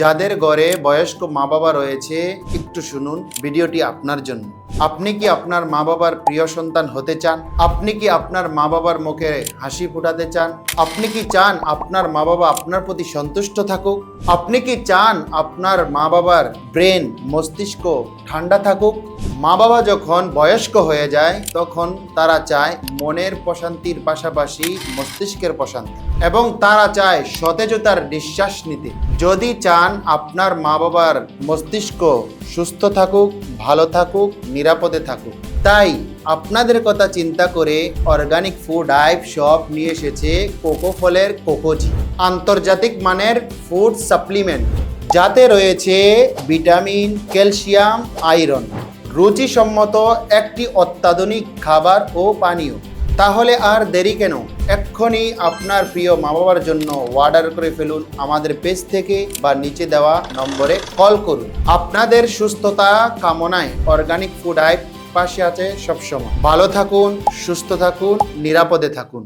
যাদের ঘরে বয়স্ক মা বাবা রয়েছে, একটু শুনুন ভিডিওটি আপনার জন্য। আপনি কি আপনার মা বাবার প্রিয় সন্তান হতে চান? আপনি কি আপনার মা বাবার মুখে হাসি ফোটাতে চান? আপনি কি চান আপনার মা বাবা আপনার প্রতি সন্তুষ্ট থাকুক? আপনি কি চান আপনার মা বাবার ব্রেন মস্তিষ্ক ঠান্ডা থাকুক? মা বাবা যখন বয়স্ক হয়ে যায়, তখন তারা চায় মনের প্রশান্তির পাশাপাশি মস্তিষ্কের প্রশান্তি এবং তারা চায় সতেজতার নিঃশ্বাস নিতে। যদি চান আপনার মা বাবার মস্তিষ্ক সুস্থ থাকুক, ভালো থাকুক, নিরাপদে থাকুক, তাই আপনাদের কথা চিন্তা করে অর্গানিক ফুড আইভ শপ নিয়ে এসেছে কোকো ফলের কোকোজি আন্তর্জাতিক মানের ফুড সাপ্লিমেন্ট, যাতে রয়েছে ভিটামিন, ক্যালসিয়াম, আয়রন। রুচিসম্মত একটি অত্যাধুনিক খাবার ও পানীয়। তাহলে আর দেরি কেন? এক্ষুনি আপনার প্রিয় মা বাবার জন্য অর্ডার করে ফেলুন আমাদের পেজ থেকে বা নিচে দেওয়া নম্বরে কল করুন। আপনাদের সুস্থতা কামনায় অর্গানিক ফুড আইপ পাশে আছে সবসময়। ভালো থাকুন, সুস্থ থাকুন, নিরাপদে থাকুন।